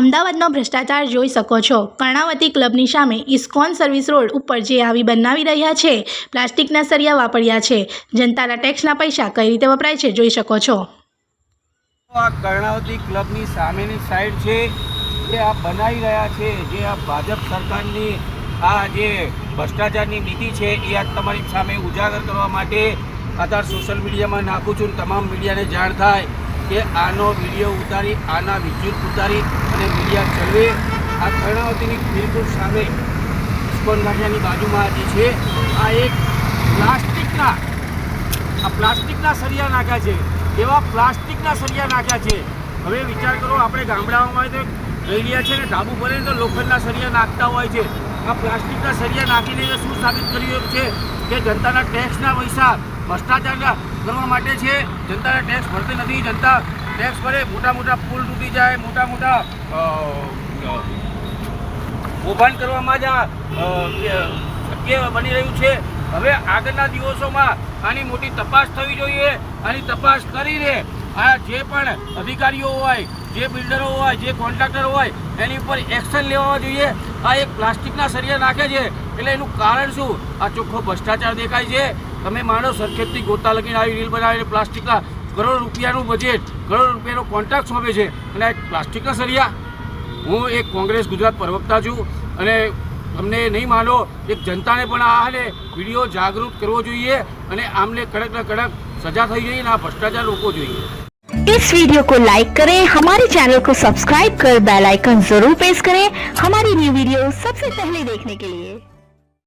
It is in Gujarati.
અમદાવાદનો ભ્રષ્ટાચાર જોઈ શકો છો. કર્ણાવતી ક્લબની સામે ઇસ્કોન સર્વિસ રોડ ઉપર જે આવી બનાવી રહ્યા છે પ્લાસ્ટિકના સરિયા વાપર્યા છે. જનતાના ટેક્સના પૈસા કઈ રીતે વપરાય છે જોઈ શકો છો. આ કર્ણાવતી ક્લબની સામેની સાઈડ છે, જે આ બનાવી રહ્યા છે, જે આ ભાજપ સરકારની આ જે ભ્રષ્ટાચારની નીતિ છે, એ આજ તમારી સામે ઉજાગર કરવા માટે અત્યારે સોશિયલ મીડિયામાં નાખું છું તમામ મીડિયાને જાણ થાય. કે આનો વીડિયો ઉતારી, આના વિદ્યુત ઉતારી અને મીડિયા ચલવે. આ કર્ણાવતીની બિલકુલ સામે ઇસ્કોન ગાંઠિયાની બાજુમાં જે છે. આ એક પ્લાસ્ટિકના, આ પ્લાસ્ટિકના સળિયા નાખ્યા છે. એવા પ્લાસ્ટિકના સળિયા નાખ્યા છે? હવે વિચાર કરો, આપણે ગામડાઓમાં તો રેડિયા છે ને ઢાબુ ભરે તો લોખંડના સળિયા નાખતા હોય છે. આ પ્લાસ્ટિકના સરિયા નાખીને શું સાબિત કર્યું છે કે જનતાના ટેક્સના પૈસા ભ્રષ્ટાચાર કરવા માટે છે? જનતાના ટેક્સ ભરતી નથી. જનતા ટેક્સ ભરે, મોટા મોટા પુલ તૂટી જાય, મોટા મોટા કૌભાંડ કરવામાં જ આ શક્ય બની રહ્યું છે. હવે આગળના દિવસોમાં આની મોટી તપાસ થવી જોઈએ. આની તપાસ કરીને આ જે પણ અધિકારીઓ હોય, જે બિલ્ડરો હોય, જે કોન્ટ્રાક્ટર હોય, એની ઉપર એક્શન લેવા જોઈએ. આ એક પ્લાસ્ટિકના સરિયા નાખે છે. એટલે એનું કારણ શું? આ ચોખ્ખો ભ્રષ્ટાચાર દેખાય છે. તમે માનો સરખેજથી ગોતા લગીને આવી રીલ બનાવીને પ્લાસ્ટિકના કરોડ રૂપિયાનું બજેટ કરોડ રૂપિયાનો કોન્ટ્રાક્ટ સોંપે છે. અને આ એક પ્લાસ્ટિકના સરિયા હું એક કોંગ્રેસ ગુજરાત પ્રવક્તા છું અને તમને નહીં માનો, એક જનતાને પણ આને વીડિયો જાગૃત કરવો જોઈએ અને આમને કડક ને કડક સજા થઈ જોઈએ અને આ ભ્રષ્ટાચાર રોકવો જોઈએ इस वीडियो को लाइक करें हमारे चैनल को सब्सक्राइब कर बेल आइकन जरूर प्रेस करें हमारी न्यू वीडियो सबसे पहले देखने के लिए